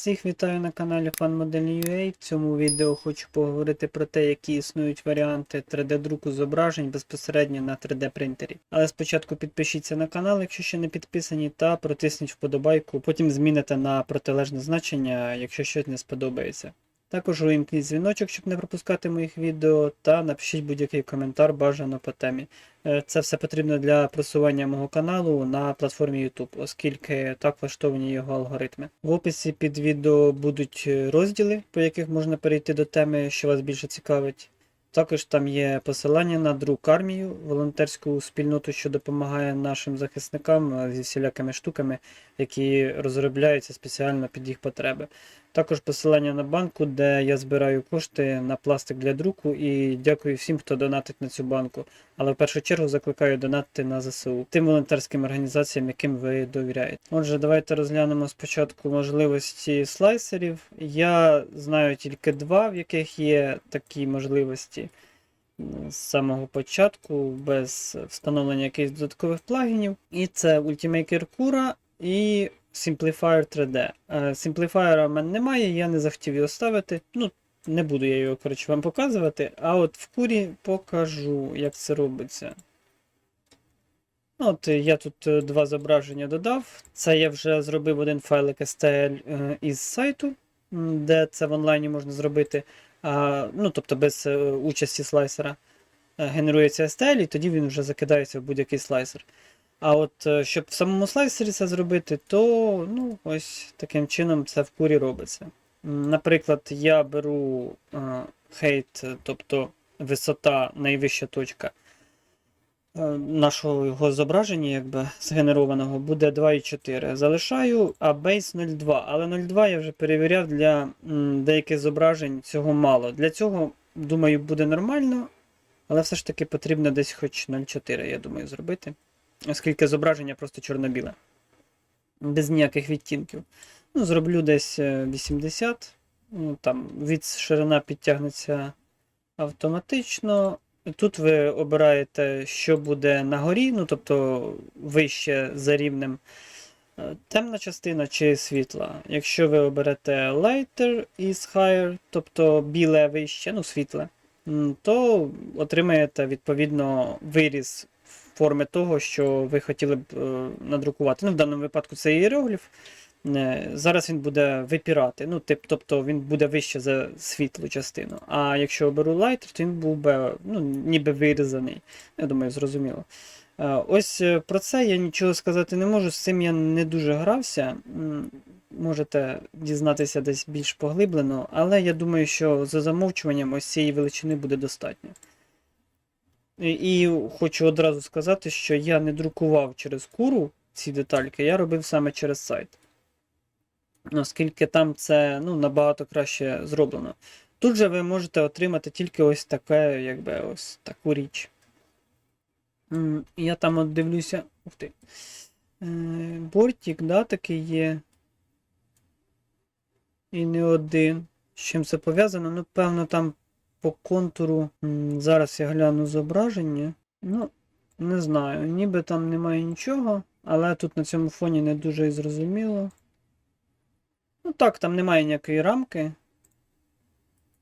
Всіх вітаю на каналі FanModel.ua. В цьому відео хочу поговорити про те, які існують варіанти 3D-друку зображень безпосередньо на 3D-принтері. Але спочатку підпишіться на канал, якщо ще не підписані, та протисніть вподобайку, потім зміните на протилежне значення, якщо щось не сподобається. Також увімкніть дзвіночок, щоб не пропускати моїх відео, та напишіть будь-який коментар бажано по темі. Е, Це все потрібно для просування мого каналу на платформі YouTube, оскільки так влаштовані його алгоритми. В описі під відео будуть е, розділи, по яких можна перейти до теми, що вас більше цікавить. Також там є посилання на друк армію, волонтерську спільноту, що допомагає нашим захисникам зі всілякими штуками, які розробляються спеціально під їх потреби. Також посилання на банку, де я збираю кошти на пластик для друку і дякую всім, хто донатить на цю банку. Але в першу чергу закликаю донатити на ЗСУ, тим волонтерським організаціям, яким ви довіряєте. Отже, давайте розглянемо спочатку можливості слайсерів. Я знаю тільки два, в яких є такі можливості з самого початку, без встановлення якихось додаткових плагінів. І це Ultimaker Cura і Simplifier 3D. Е, Simplifier в мене немає, я не захотів його ставити. Ну, не буду я його, коротше, вам показувати. А от в курі покажу, як це робиться. Ну, От е, я тут е, два зображення додав. Це я вже зробив один файлик STL із сайту, де це в онлайні можна зробити. Ну, тобто без участі слайсера. Генерується STL, і тоді він вже закидається в будь-який слайсер. А от е, щоб в самому слайсері це зробити, то ну, ось таким чином це в курі робиться. Наприклад, я беру хейт, е, тобто висота, найвища точка е, нашого його зображення, якби згенерованого, буде 2,4. Залишаю, а бейс 0,2. Але 0,2 я вже перевіряв для деяких зображень цього мало. Для цього, думаю, буде нормально, але все ж таки потрібно десь хоч 0,4, я думаю, зробити. Оскільки зображення просто чорно-біле. Без ніяких відтінків. Ну, зроблю десь е, 80. Ну, там від ширина підтягнеться автоматично. Тут ви обираєте, що буде на горі, ну тобто вище за рівнем е, темна частина чи світла. Якщо ви оберете lighter is higher, тобто біле вище, ну світле, то отримаєте відповідно виріз форми того, що ви хотіли б е, надрукувати. Ну, в даному випадку це іерогліф. Е, Зараз він буде випірати, ну, тип, тобто він буде вище за світлу частину. А якщо оберу лайтер, то він був би ну, ніби вирізаний. Я думаю, зрозуміло. Е, Ось про це я нічого сказати не можу. З цим я не дуже грався. Можете дізнатися десь більш поглиблено, але я думаю, що за замовчуванням ось цієї величини буде достатньо. І, хочу одразу сказати, що я не друкував через куру ці детальки, я робив саме через сайт. Оскільки там це ну, набагато краще зроблено. Тут же ви можете отримати тільки ось таке, якби ось таку річ. Я там от дивлюся. Ух ти. Е, Бортик, да, такий є. І не один. З чим це пов'язано? Ну, певно, там по контуру. Зараз я гляну зображення. Ну, не знаю, ніби там немає нічого, але тут на цьому фоні не дуже і зрозуміло. Ну так, там немає ніякої рамки.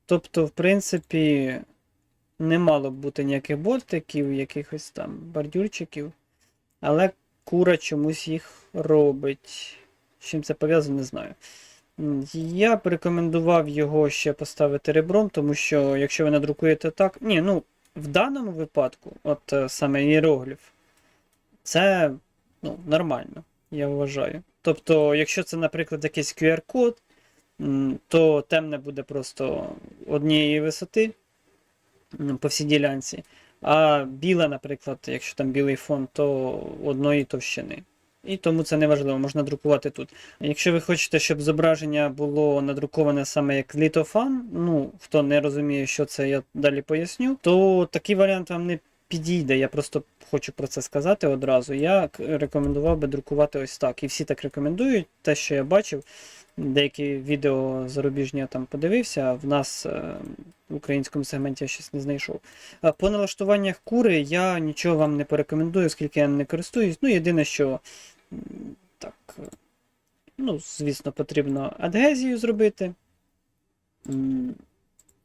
Тобто, в принципі, не мало б бути ніяких бортиків, якихось там бордюрчиків. Але кура чомусь їх робить. З чим це пов'язано, не знаю. Я б рекомендував його ще поставити ребром, тому що якщо ви надрукуєте так. Ні, ну, в даному випадку, от е, саме іерогліф, це ну, нормально, я вважаю. Тобто, якщо це, наприклад, якийсь QR-код, то темне буде просто однієї висоти по всій ділянці. А біле, наприклад, якщо там білий фон, то одної товщини. І тому це не важливо, можна друкувати тут. Якщо ви хочете, щоб зображення було надруковане саме як літофан, ну хто не розуміє, що це, я далі поясню, то такий варіант вам не підійде. Я просто хочу про це сказати одразу. Я рекомендував би друкувати ось так. І всі так рекомендують. Те, що я бачив, деякі відео зарубіжні я там подивився, а в нас е, в українському сегменті я щось не знайшов. По налаштуваннях кури я нічого вам не порекомендую, оскільки я не користуюсь. Ну, єдине, що так. е, Ну, звісно, потрібно адгезію зробити.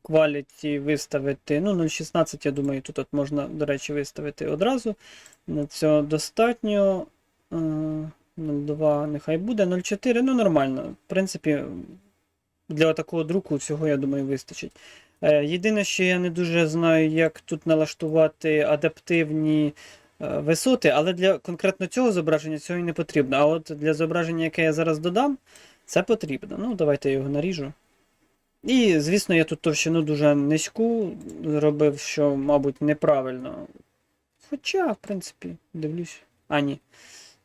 Quality виставити. Ну, 0.16, я думаю, тут от можна, до речі, виставити одразу. На цього достатньо. Е, 0.2 нехай буде, 0.4, ну нормально. В принципі, для такого друку всього, я думаю, вистачить. Е, Єдине, що я не дуже знаю, як тут налаштувати адаптивні е, висоти, але для конкретно цього зображення цього і не потрібно. А от для зображення, яке я зараз додам, це потрібно. Ну, давайте я його наріжу. І, звісно, я тут товщину дуже низьку зробив, що, мабуть, неправильно. Хоча, в принципі, дивлюсь. А, ні.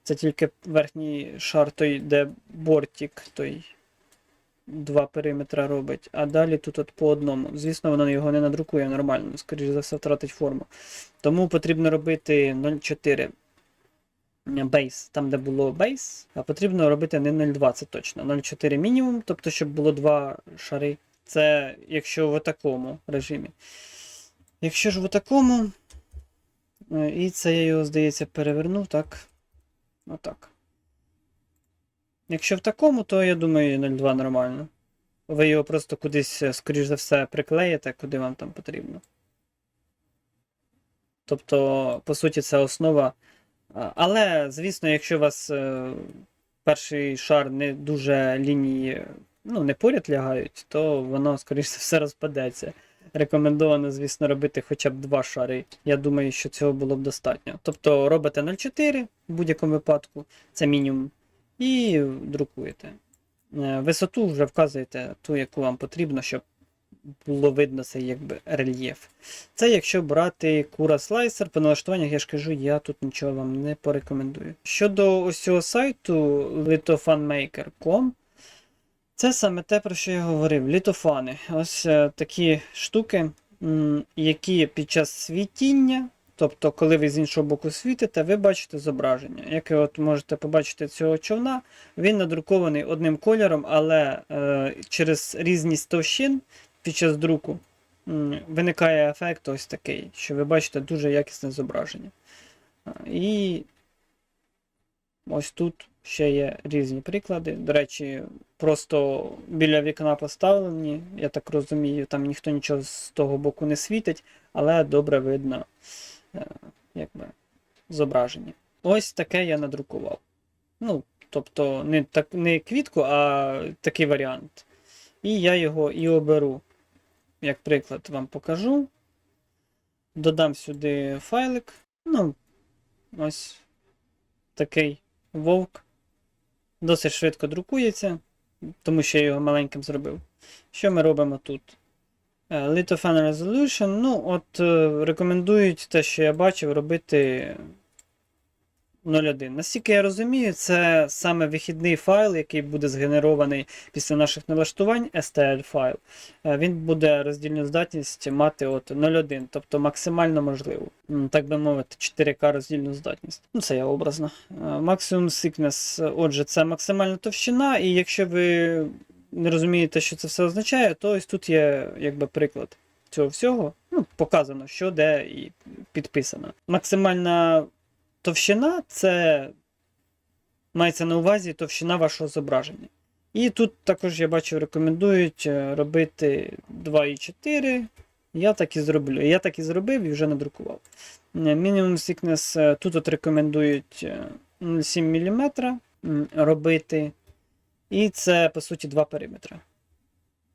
Це тільки верхній шар, той, де бортик, той два периметра робить, а далі тут от по одному. Звісно, воно його не надрукує нормально, скоріш за все, втратить форму. Тому потрібно робити 0,4 бейс, там, де було бейс, а потрібно робити не 0,2, це точно. 0,4 мінімум, тобто, щоб було два шари. Це якщо в такому режимі. Якщо ж в такому, е, і це я його, здається, перевернув, так. Отак. Якщо в такому, то я думаю 0,2 нормально. Ви його просто кудись, е, скоріш за все, приклеїте, куди вам там потрібно. Тобто, по суті, це основа. Але, звісно, якщо у вас е, перший шар не дуже лінії, ну, не поряд лягають, то воно, скоріш за все, розпадеться. Рекомендовано, звісно, робити хоча б два шари. Я думаю, що цього було б достатньо. Тобто робите 0,4 в будь-якому випадку, це мінімум, і друкуєте. Е, Висоту вже вказуєте ту, яку вам потрібно, щоб було видно цей якби рельєф. Це якщо брати Cura слайсер, по налаштуваннях, я ж кажу, я тут нічого вам не порекомендую. Щодо ось цього сайту lithofanmaker.com, це саме те, про що я говорив. Літофани. Ось е, такі штуки, які під час світіння, тобто, коли ви з іншого боку світите, ви бачите зображення. Як ви от можете побачити цього човна, він надрукований одним кольором, але е, через різність товщин під час друку виникає ефект ось такий, що ви бачите дуже якісне зображення. І ось тут ще є різні приклади. До речі, просто біля вікна поставлені, я так розумію, там ніхто нічого з того боку не світить, але добре видно е, якби, зображення. Ось таке я надрукував. Ну, тобто, не, так, не квітку, а такий варіант. І я його і оберу. Як приклад вам покажу. Додам сюди файлик. Ну, ось такий вовк. Досить швидко друкується, тому що я його маленьким зробив. Що ми робимо тут? Litofan Lithofan Resolution. Ну, от е, рекомендують те, що я бачив, робити 0.1. Наскільки я розумію, це саме вихідний файл, який буде згенерований після наших налаштувань, STL файл. Е, Він буде роздільну здатність мати от 0.1, тобто максимально можливо. М, Так би мовити, 4К роздільну здатність. Ну, це я образно. Maximum е, отже, це максимальна товщина, і якщо ви не розумієте, що це все означає, то ось тут є якби приклад цього всього. Ну, показано, що де і підписано. Максимальна товщина це мається на увазі товщина вашого зображення. І тут також я бачу, рекомендують е, робити 2,4. Я так і зроблю. Я так і зробив і вже надрукував. Мінімум thickness е, тут от рекомендують е, 0,7 мм робити. І це, по суті, два периметри.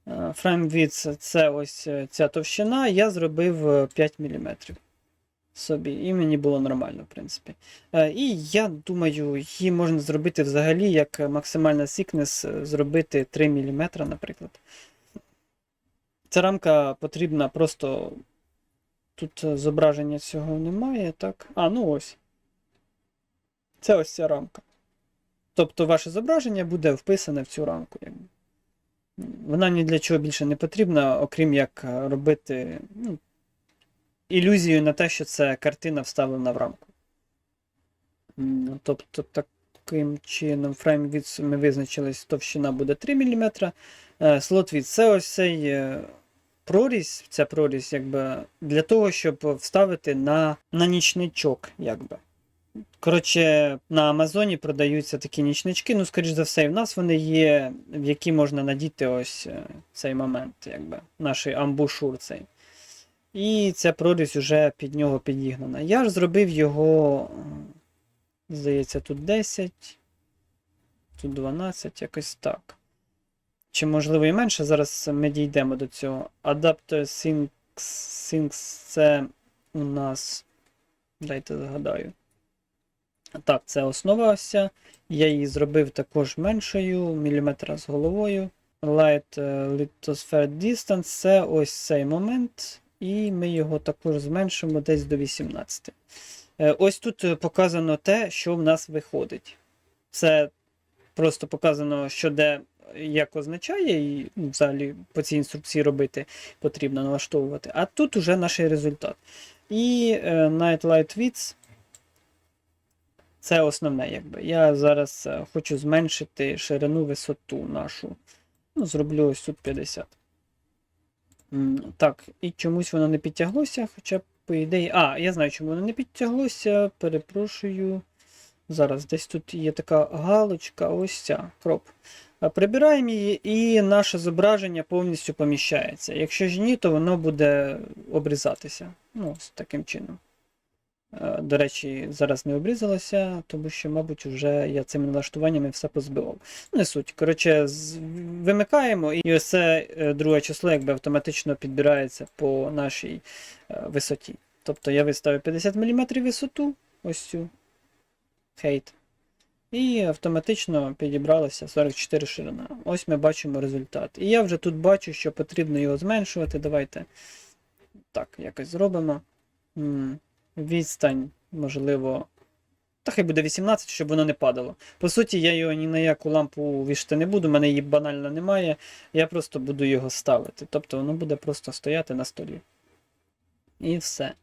Е, Frame width це ось е, ця товщина. Я зробив е, 5 мм собі, і мені було нормально, в принципі. Е, І я думаю, її можна зробити взагалі як максимальна thickness, е, зробити 3 мм, наприклад. Ця рамка потрібна просто. Тут е, зображення цього немає, так? А, ну ось. Це ось ця рамка. Тобто ваше зображення буде вписане в цю рамку. Вона ні для чого більше не потрібна, окрім як робити ну, ілюзію на те, що це картина вставлена в рамку. Тобто, таким чином, фрейм від ми визначились, товщина буде 3 мм. Слот від це ось цей е, прорізь, ця прорізь, якби, для того, щоб вставити на, на нічничок, якби. Коротше, на Амазоні продаються такі нічнички. Ну, скоріш за все, і в нас вони є, в які можна надіти ось е, цей момент, якби, наш амбушур цей. І ця прорізь вже під нього підігнана. Я ж зробив його, здається, тут 10, тут 12, якось так. Чи можливо і менше, зараз ми дійдемо до цього. Adapter Syncs, Syncs це у нас. Дайте згадаю. Так, це основа ось ця. Я її зробив також меншою, міліметра з головою. Light е, Lithosphere Distance це ось цей момент, і ми його також зменшимо десь до 18. Е, Ось тут е, показано те, що в нас виходить. Це просто показано, що де як означає, і ну, взагалі по цій інструкції робити потрібно налаштовувати. А тут уже наш результат. І е, Night Width це основне, якби. Я зараз е, хочу зменшити ширину висоту нашу. Ну, зроблю ось тут 50. Так, і чомусь воно не підтяглося, хоча, по ідеї. А, я знаю, чому воно не підтяглося. Перепрошую. Зараз десь тут є така галочка, ось ця кроп. Прибираємо її, і наше зображення повністю поміщається. Якщо ж ні, то воно буде обрізатися. Ну, з таким чином. Е, До речі, зараз не обрізалося, тому що, мабуть, вже я цими налаштуваннями все позбивав. Не суть. Коротше, вимикаємо, і ось це е, друге число якби автоматично підбирається по нашій е, висоті. Тобто я виставив 50 мм висоту, ось цю хейт. І автоматично підібралася 44 ширина. Ось ми бачимо результат. І я вже тут бачу, що потрібно його зменшувати. Давайте так, якось зробимо. Відстань, можливо. Та хай буде 18, щоб воно не падало. По суті, я його ні на яку лампу вішати не буду, в мене її банально немає. Я просто буду його ставити. Тобто воно буде просто стояти на столі. І все.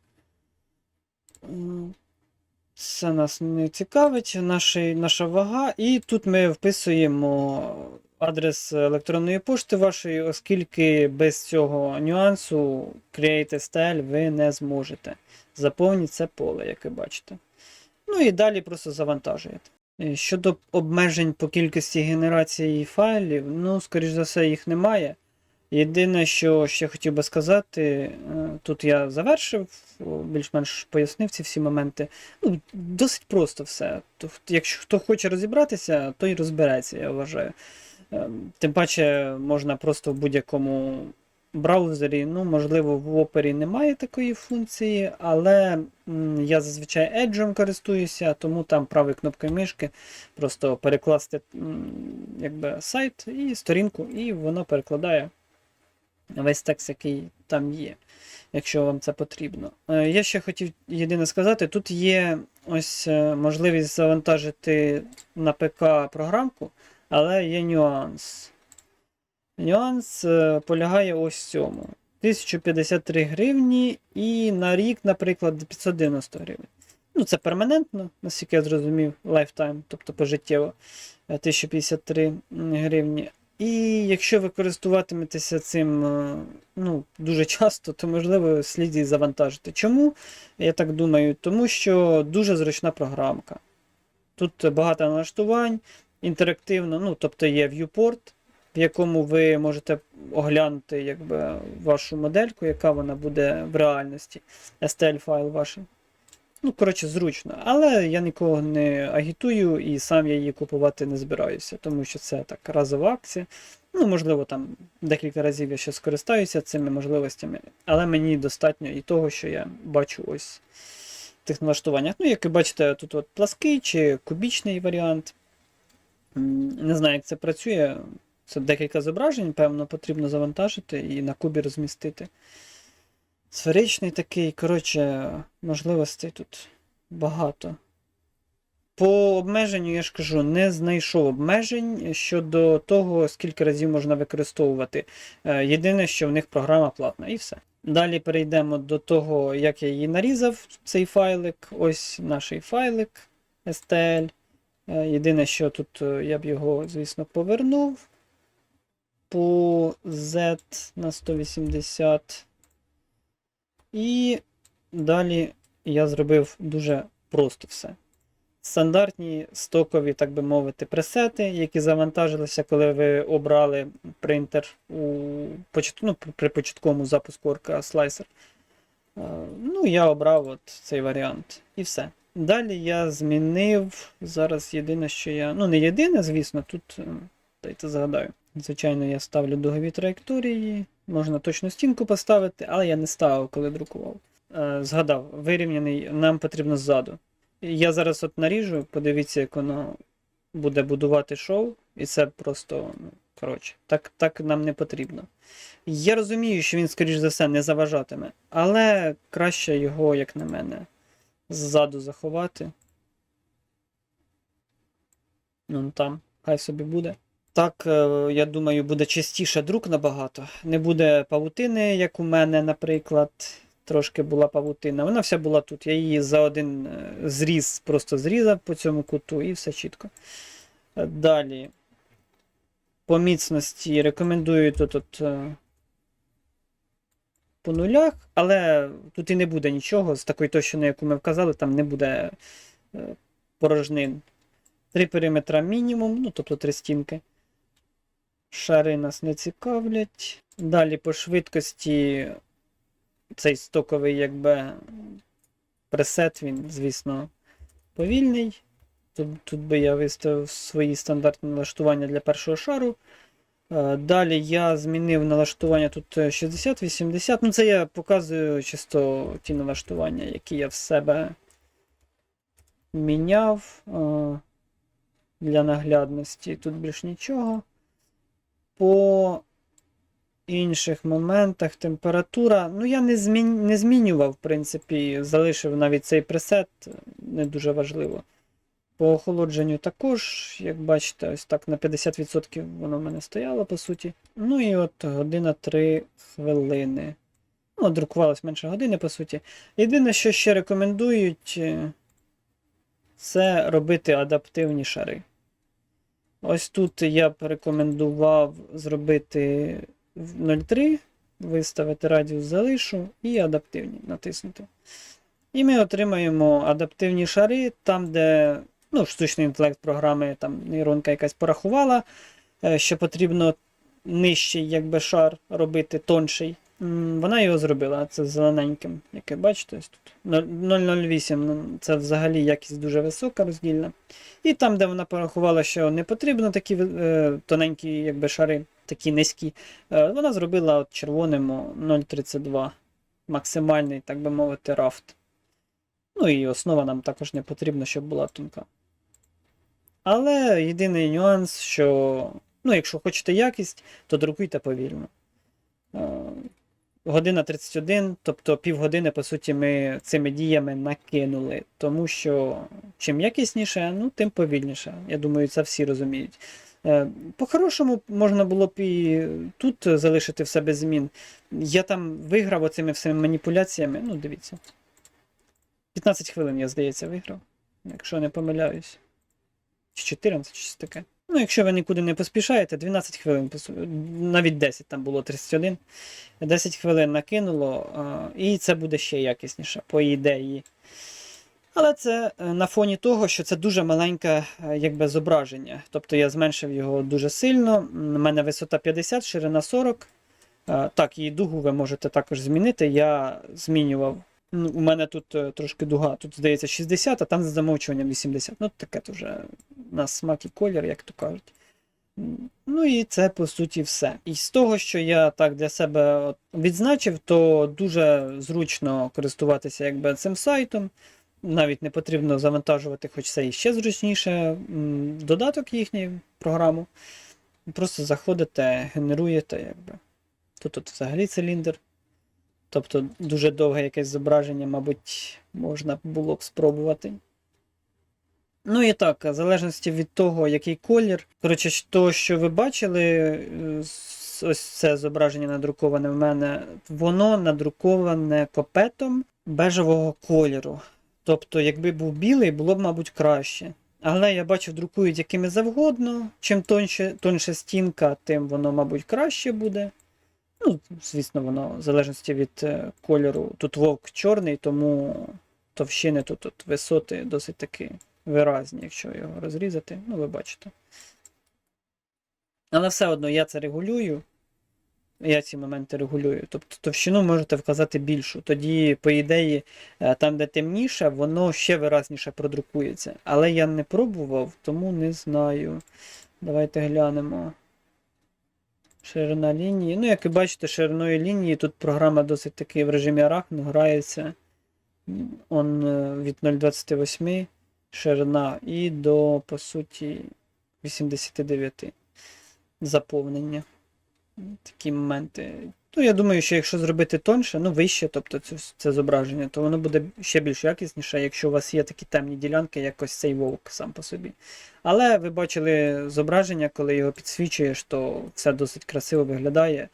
Це нас не цікавить, наші, наша вага. І тут ми вписуємо адрес електронної пошти вашої, оскільки без цього нюансу Create STL ви не зможете. Заповніть це поле, як ви бачите. Ну і далі просто завантажуєте. Е, Щодо обмежень по кількості генерації файлів, ну, скоріш за все, їх немає. Єдине, що ще хотів би сказати, е, тут я завершив, більш-менш пояснив ці всі моменти. Ну, досить просто все. Тоб- Якщо хто хоче розібратися, той розбереться, я вважаю. Е, Тим паче можна просто в будь-якому браузері, ну, можливо, в Opera немає такої функції, але я зазвичай Edge користуюся, тому там правою кнопкою мишки просто перекласти якби, сайт і сторінку, і воно перекладає весь текст, який там є, якщо вам це потрібно. Е, Я ще хотів єдине сказати: тут є ось е, можливість завантажити на ПК програмку, але є нюанс. Нюанс е, полягає ось в цьому. 1053 гривні і на рік, наприклад, 590 гривень. Ну, це перманентно, наскільки я зрозумів, lifetime, тобто пожиттєво е, 1053 гривні. І якщо ви користуватиметеся цим е, ну, дуже часто, то можливо слід її завантажити. Чому? Я так думаю, тому що дуже зручна програмка. Тут багато налаштувань, інтерактивно, ну, тобто є viewport, в якому ви можете оглянути якби, вашу модельку, яка вона буде в реальності, STL файл ваш. Ну, коротше, зручно. Але я нікого не агітую і сам я її купувати не збираюся, тому що це так разова акція. Ну, можливо, там декілька разів я ще скористаюся цими можливостями, але мені достатньо і того, що я бачу ось в тих налаштуваннях. Ну, як ви бачите, тут от плаский чи кубічний варіант. Не знаю, як це працює. Це декілька зображень, певно, потрібно завантажити і на кубі розмістити. Сферичний такий, коротше, можливостей тут багато. По обмеженню, я ж кажу, не знайшов обмежень щодо того, скільки разів можна використовувати. Е, Єдине, що в них програма платна, і все. Далі перейдемо до того, як я її нарізав, цей файлик. Ось наш файлик STL. Е, Єдине, що тут е, я б його, звісно, повернув по Z на 180. І далі я зробив дуже просто все. стандартні стокові, так би мовити, пресети, які завантажилися, коли ви обрали принтер у ну, при початковому запуску Orca Slicer. Е, Ну, я обрав от цей варіант. І все. Далі я змінив. Зараз єдине, що я. Ну, не єдине, звісно, тут. Дайте згадаю. Звичайно, я ставлю дугові траєкторії. Можна точну стінку поставити, але я не ставив, коли друкував. Е, згадав, вирівняний нам потрібно ззаду. Я зараз от наріжу, подивіться, як воно буде будувати шоу, і це просто, ну, коротше, так, так нам не потрібно. Я розумію, що він, скоріш за все, не заважатиме, але краще його, як на мене, ззаду заховати. Ну там, хай собі буде. Так, е, я думаю, буде частіше друк набагато. Не буде павутини, як у мене, наприклад. Трошки була павутина. Вона вся була тут. Я її за один е, зріз просто зрізав по цьому куту і все чітко. Е, Далі. По міцності рекомендую тут от, по нулях, але тут і не буде нічого з такої товщини, яку ми вказали, там не буде е, порожнин. Три периметра мінімум, ну тобто три стінки. Шари нас не цікавлять. Далі по швидкості цей стоковий, якби пресет, він, звісно, повільний. Тут, тут би я виставив свої стандартні налаштування для першого шару. Е, Далі я змінив налаштування тут е, 60-80. Ну, це я показую чисто ті налаштування, які я в себе міняв е, для наглядності. Тут більш нічого. По інших моментах температура. Ну, я не, змін... не змінював, в принципі, залишив навіть цей пресет, не дуже важливо. По охолодженню також, як бачите, ось так на 50% воно в мене стояло, по суті. Ну і от година 3 хвилини. Ну, друкувалось менше години, по суті. Єдине, що ще рекомендують, е, це робити адаптивні шари. Ось тут я б рекомендував зробити в 0,3, виставити радіус залишу і адаптивні натиснути. І ми отримаємо адаптивні шари, там, де ну, штучний інтелект програми, там нейронка якась порахувала, е, що потрібно нижчий якби, шар робити тонший. Вона його зробила, це зелененьким, яке бачите, ось тут. 0,08, ну, це взагалі якість дуже висока, роздільна. І там, де вона порахувала, що не потрібно такі е, тоненькі якби, шари, такі низькі, е, вона зробила от червоним 0,32. Максимальний, так би мовити, рафт. Ну і основа нам також не потрібна, щоб була тонка. Але єдиний нюанс, що ну, якщо хочете якість, то друкуйте повільно. Е, Година 31, тобто півгодини, по суті, ми цими діями накинули. Тому що чим якісніше, ну, тим повільніше. Я думаю, це всі розуміють. Е, По-хорошому можна було б і тут залишити все без змін. Я там виграв оцими всіми маніпуляціями. Ну, дивіться. 15 хвилин, я, здається, виграв, якщо не помиляюсь. Чи 14, чи щось таке. Ну, якщо ви нікуди не поспішаєте, 12 хвилин, навіть 10, там було 31. 10 хвилин накинуло, і це буде ще якісніше, по ідеї. Але це е, на фоні того, що це дуже маленьке е, якби, зображення. Тобто я зменшив його дуже сильно. У мене висота 50, ширина 40. Е, Так, і дугу ви можете також змінити. Я змінював. Ну, у мене тут е, трошки дуга, тут здається 60, а там за замовчуванням 80. Ну, таке то вже на смак і колір, як то кажуть. Ну і це по суті все. І з того, що я так для себе відзначив, то дуже зручно користуватися якби цим сайтом. Навіть не потрібно завантажувати, хоч це і ще зручніше. Додаток їхній програму. Просто заходите, генеруєте, якби. Тут взагалі циліндр. Тобто дуже довге якесь зображення, мабуть, можна було б спробувати. Ну і так, в залежності від того, який колір. Коротше, то, що ви бачили, е, ось це зображення надруковане в мене, воно надруковане копетом бежевого кольору. Тобто, якби був білий, було б, мабуть, краще. Але я бачив, друкують якими завгодно. Чим тоньше, тоньше стінка, тим воно, мабуть, краще буде. Ну, звісно, воно в залежності від е, кольору. Тут вовк чорний, тому товщини тут, тут висоти досить таки виразні, якщо його розрізати. Ну, ви бачите. Але все одно я це регулюю. Я ці моменти регулюю. Тобто товщину можете вказати більшу. Тоді, по ідеї, е, там, де темніше, воно ще виразніше продрукується. Але я не пробував, тому не знаю. Давайте глянемо. Ширина лінії. Ну, як ви бачите, шириною лінії тут програма досить таки в режимі арахну грається. Он е, від 0,28 ширина і до, по суті, 89 заповнення. Такі моменти. Ну, я думаю, що якщо зробити тоньше, ну вище, тобто це, це зображення, то воно буде ще більш якісніше, якщо у вас є такі темні ділянки, як ось цей вовк сам по собі. Але ви бачили зображення, коли його підсвічуєш, то все досить красиво виглядає,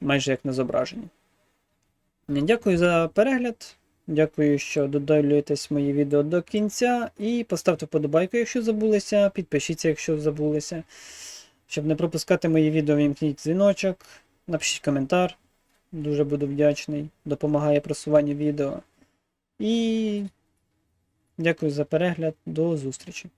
майже як на зображенні. Дякую за перегляд. Дякую, що додивлюєтесь мої відео до кінця. І поставте вподобайку, якщо забулися, підпишіться, якщо забулися. Щоб не пропускати мої відео, вімкніть дзвіночок, напишіть коментар. Дуже буду вдячний. Допомагає просуванню відео. І дякую за перегляд. До зустрічі!